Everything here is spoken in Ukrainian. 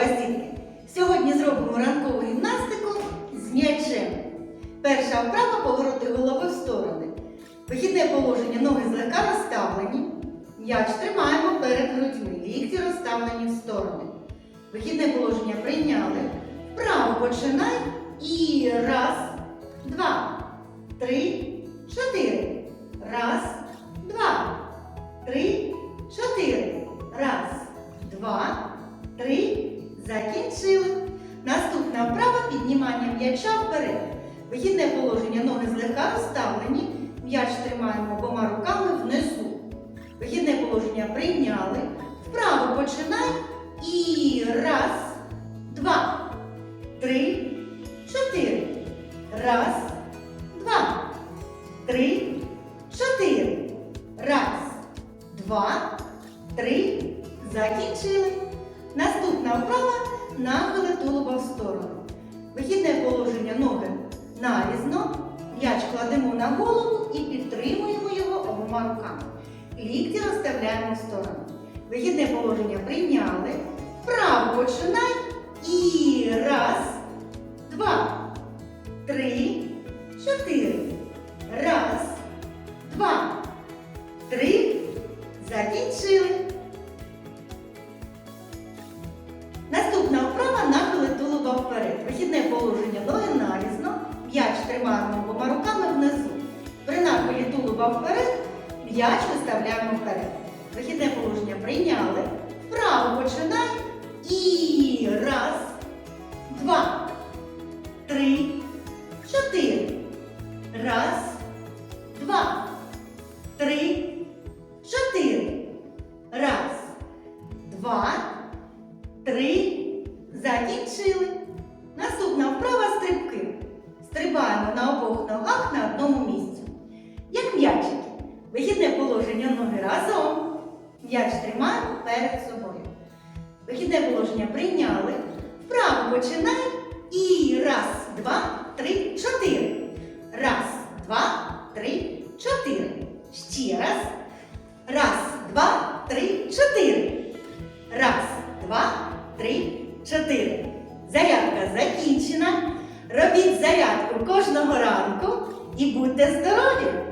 вас, дітки! Сьогодні зробимо ранкову гімнастику з м'ячем. Перша вправа повороти голови в сторони. Вихідне положення ноги злегка розставлені. М'яч тримаємо перед грудьми. Лікті розставлені в сторони. Вихідне положення прийняли. Вправо починай. І раз, два, три, чотири. Раз, два, три, чотири. Раз, два. Закінчили. Наступна вправа піднімання м'яча вперед. Вихідне положення ноги злегка розставлені. М'яч тримаємо обома руками внизу. Вихідне положення прийняли. Вправо починай. І раз, два, три, чотири. Раз, два, три, чотири. Раз, два, три. Закінчили. Наступна вправа нахили тулуба в сторону. Вихідне положення ноги нарізно. М'яч кладемо на голову і підтримуємо його обома руками. Лікті розставляємо в сторону. Вихідне положення прийняли. Вправо починай. І раз, два, три, чотири. Раз, два, три. Закінчили. Нахилі вперед м'яч виставляємо вперед. Вихідне положення прийняли. Вправо починай. І раз, два, три, чотири. Раз, два, три, чотири. Раз, два, три. Закінчили. Положення ноги разом. М'яч тримаємо перед собою. Вихідне положення прийняли. Вправо починай. І раз, два, три, чотири. Раз, два, три, чотири. Ще раз. Раз, два, три, чотири. Раз, два, три, чотири. Зарядка закінчена. Робіть зарядку кожного ранку і будьте здорові!